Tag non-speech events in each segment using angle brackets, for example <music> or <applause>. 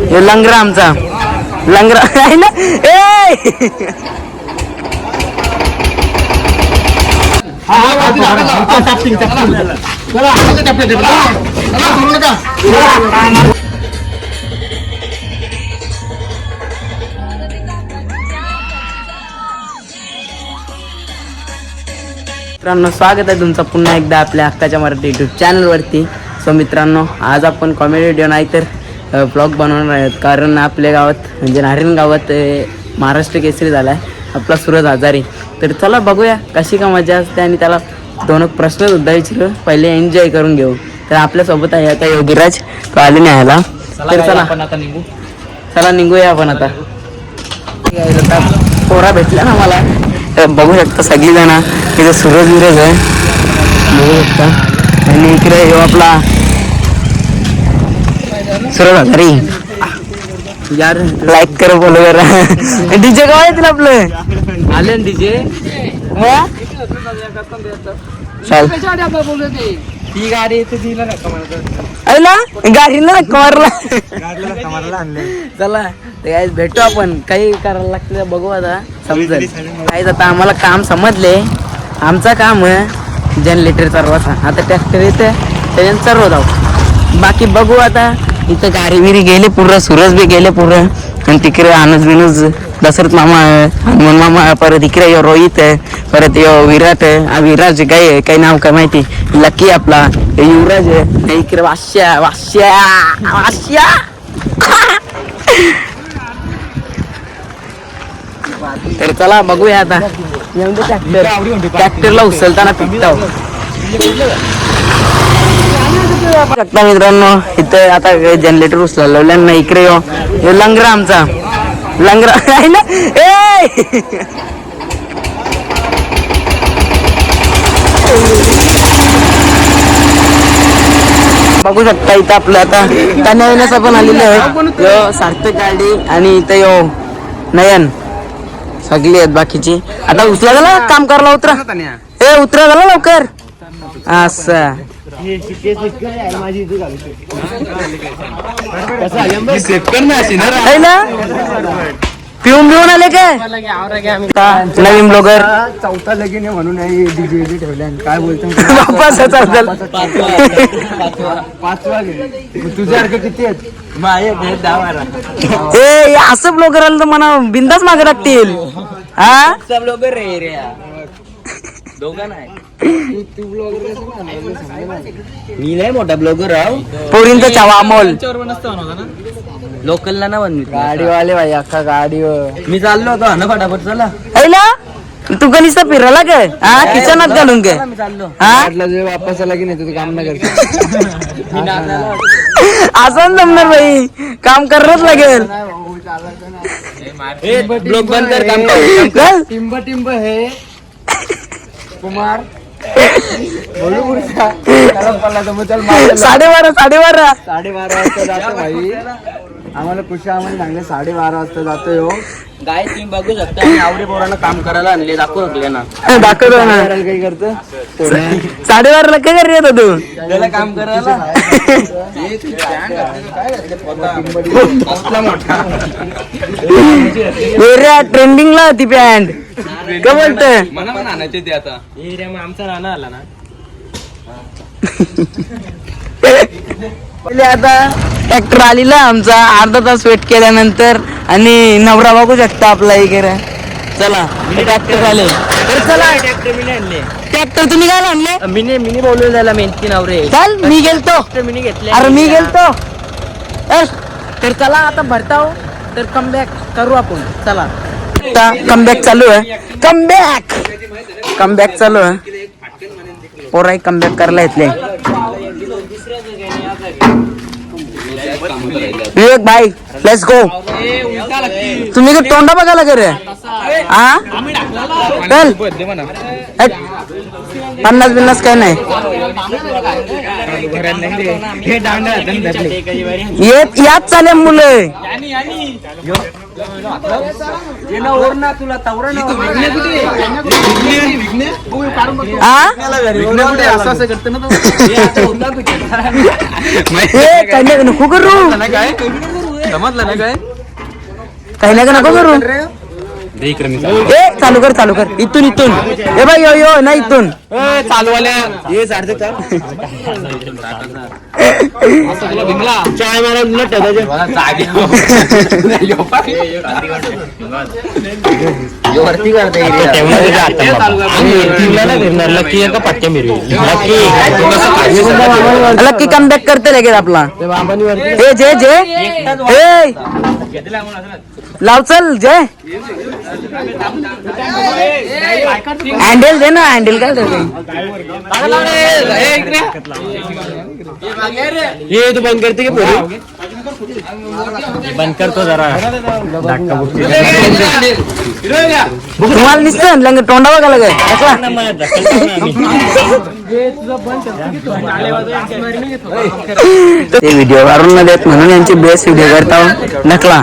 हे लंगरा आमचा. लंगरा. <laughs> आहे ना? ए! मित्रांनो स्वागत आहे तुमचं पुन्हा एकदा आपल्या हक्काच्या मराठी युट्यूब चॅनलवरती सो मित्रांनो आज आपण कॉमेडी व्हिडिओ नाही तर ब्लॉग बनवणार आहेत. कारण आपल्या गावात म्हणजे नारायण गावात महाराष्ट्र केसरी झाला आहे आपला सूरज आजारी. तर चला बघूया कशी का मजा असते आणि त्याला दोन प्रश्न सुद्धा विचारू. पहिले एन्जॉय करून घेऊ. तर आपल्यासोबत आहे आता योगीराज तो आले नाही ह्याला तर चला. आता निघू. चला निघूया आपण आता. आता पोरा भेटला ना मला. तर बघू शकता सगळी जण इथे सूरज विरज आहे. बघू शकता. आणि इकडे आपला. सूरज हजारी यार लाईक कर फॉलो करा डीजे गाव आहे तुला आपलं. आले ना डीजे हा? ती गाडी येते तिला गाडीला कमरला चला ते काय भेटू आपण. काही करायला लागतं बघू आता. समजेल. काहीच आता आम्हाला काम समजले. आमचं काम आहे जनरेटर चालवायचा आता ट्रॅक्टर येते त्याच्यानं चालवत आहोत बाकी बघू आता. इथं गाडी बिरी गेले पुरं सूरज बी गेले पुरं. आणि तिकडे आनंद बिनूज दशरथ मामा आहे, हनुमान मामा आहे, परत इकडे यो रोहित आहे परत यो विराट आहे. विराज काय आहे काही नाव काय माहिती? लकी आपला. युवराज आहे. इकडे वाश्या वाश्या वाश्या तर चला बघूया आता. ट्रॅक्टरला उचलताना पिकताव शकता मित्रांनो. इथं आता जनरेटर उचलला ना इकडे यो. लंगरा आमचा. लंगरा. <laughs> आहे ना? ए! बघू शकता इथं आपलं आता. तन्या येण्याचं पण आलेलं आहे. यो सार्थक गाडी आणि इथं यो नयन. सगळी आहेत बाकीची. आता उचला झाला काम करायला उतरा. ए उतरा झाला लवकर. असं. पिऊन पिऊन आले काय? नवीन ब्लॉगर. चौथा लगीन आहे म्हणून डीजे ठेवल्या. काय बोलतो <laughs> पाचवा तुझ्यासारखं किती आहेत? माझे दहा बारा. ए असं ब्लॉगर आलं तर मला बिंदाच मागे लागतील. हा? सब लोक रे रे. दोघं नाही मी नाही मोठा ब्लॉगर राव पोरींचा छावा अमोल. लोकलला ना? बनवी गाडीवाले भाई अख्खा गाडीवर. मी चाललो होतो ना फटाफट चला. है ना? तू कधीच फिरायला काय हा किचनात घालून काय मी चाललो. हा? जे वापस आला की नाही तुझं काम नाही असं जमणार भाई काम करावंच लागेल. ब्लॉग बंद कर काम. टिंब टिंब हे कुमार. <laughs> साडेबारा साडेबारा. साडेबारा भाई. आम्हाला पुढच्या आम्हाला सांगले साडेबारा वाजता जातो यो गाय तुम्ही बघू शकता आणि आवडे पोरांना काम करायला आणले दाखवू शकले ना. दाखवतो ना. करायला काही करतो साडेबाराला काय करत होता तू? त्याला काम करायला? <laughs> ट्रेंडिंगला होती पॅन्ट काय बोलतोय? मला पण आणायचे ते आता. आमचा राणा आला ना. <laughs> पहिले आता ट्रॅक्टर आलेला आमचा अर्धा तास वेट केल्यानंतर आणि नवरा बघू शकता आपला इकडे चला ट्रॅक्टर आले. तर चला. ट्रॅक्टर मी आणले? ट्रॅक्टर तुम्ही काय आणले? मिनी मिनी बोलवलं त्याला मेहनती नवरे. चल मी गेलतो. मिनी घेतले. अरे मी गेलतो. तर चला आता भरताव. तर कमबॅक करू आपण. चला. आता कमबॅक चालू आहे. कमबॅक कमबॅक चालू आहे. पोराही कमबॅक करायला येतले. विवेक भाई लेट्स गो तुम्ही का तोंडा बघायला का रे हा चल. पन्नास बिन्नास काय नाही. हे येत याच चाले मुलं तुला तवरा हा असं असं करतो ना ए कन्या नको करू. समजलं ना काय? काही नको करू. ए चालू कर चालू कर. इथून इथून. ए बाई यो यो नाही इथून. चालू आल्या ये सारखे चाल. चाय मारा उलट वरती करते लक्की कम बॅक करते लगेच आपला. ए जय जय ए लाव चल जय हँडल दे ना हँडल काय दे ये तू बंद करते की पोरी? बंद करतो जरा। तुम्हाला दिसतं लंग तोंडा बघा लगे ते व्हिडिओ काढून न देत म्हणून यांची बेस्ट व्हिडिओ करता नकला.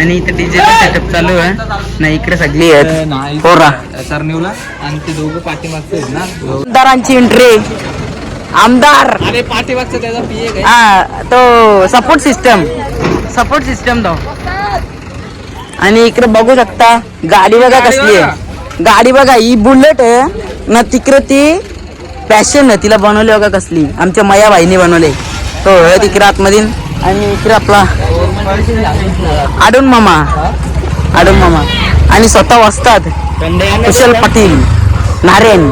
आणि इथं डीजे सेटअप चालू आहे. नाही इकडे सगळी आहेत. पोरा. सरनिवला आणि ते दोघं पाठीमागचे आहेत ना? आमदारांची एंट्री आमदार. अरे पाठीमागचं त्याचा पीए काय? हा तो सपोर्ट सिस्टम सपोर्ट सिस्टम तो. आणि इकडे बघू शकता गाडी बघा कसली आहे. गाडी बघा ही बुलेट आहे. ना तिकडे ती पॅशन आहे तिला बनवली बघा कसली. आमच्या मया भाईने बनवले. तो तिकडे आतमध्ये आणि इकडे आपला आडून मामा. आडून मामा. आणि स्वतः वाचतात. कुशल पाटील नारायण.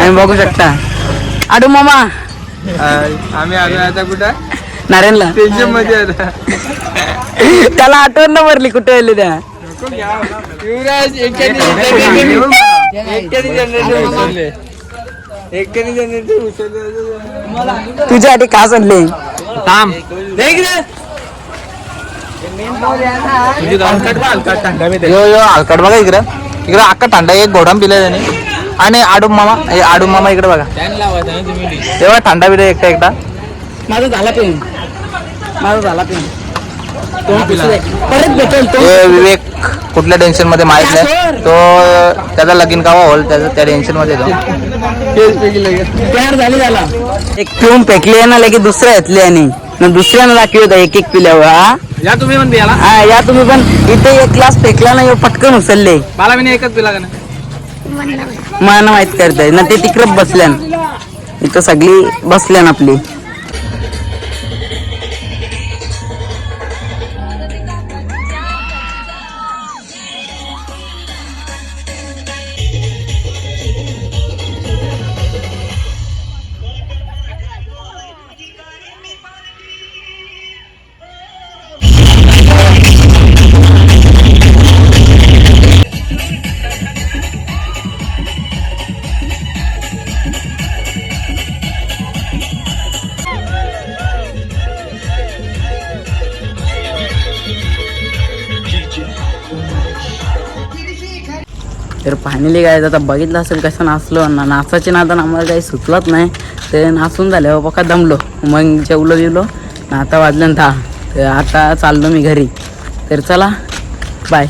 आणि बघू शकता. आडू मामा. आम्ही आलो आता कुठं? नारायणला. टेन्शनमध्ये आता. त्याला आठवण न भरली कुठे आले त्या? युवराज एकाने एकाने जनरेटर उचलले एकाने जनरेटर उचलले तुझ्यासाठी खास आणले थांब देख रे तुझी हलकट बा हलकट थंडा मी यो यो हलकट बघा इकडं. इकडं अक्का थंडा एक घोडम पिलाय त्याने. आणि आडू मामा हे आडू मामा इकडे बघा. तेव्हा थंडा पिलाय एकटा एकटा. माझा झाला पेन. माझा झाला पेन. परत भेटेल तो. ते विवेक कुठल्या टेन्शनमध्ये माहीत नाही. तो त्याचा लगीन कावा होल त्याचा त्या टेन्शनमध्ये तो. तयार झाली झाला एक पिऊन पेकली ना लगे दुसऱ्या घेतली आणि. न दुसऱ्यानं दाखवी होता एक एक पिल्यावर हा? या तुम्ही पण याला हा, या तुम्ही पण. इथे एक ग्लास फेकला ना ह्यो पटकन उचलले. मला मी एकच पिला का मला माहीत. करताय. ना ते तिकडं बसल्यान. इथं सगळी बसल्यान आपली. तर फायनली काय आता बघितलं असेल कसं नाचलो ना नाचाची नादान आम्हाला काही सुचलत नाही. ते नाचून झाल्यावर हो, बघा दमलो. मग जेवलो बिवलो ना आता वाजलं दहा. तर आता चाललो मी घरी. तर चला बाय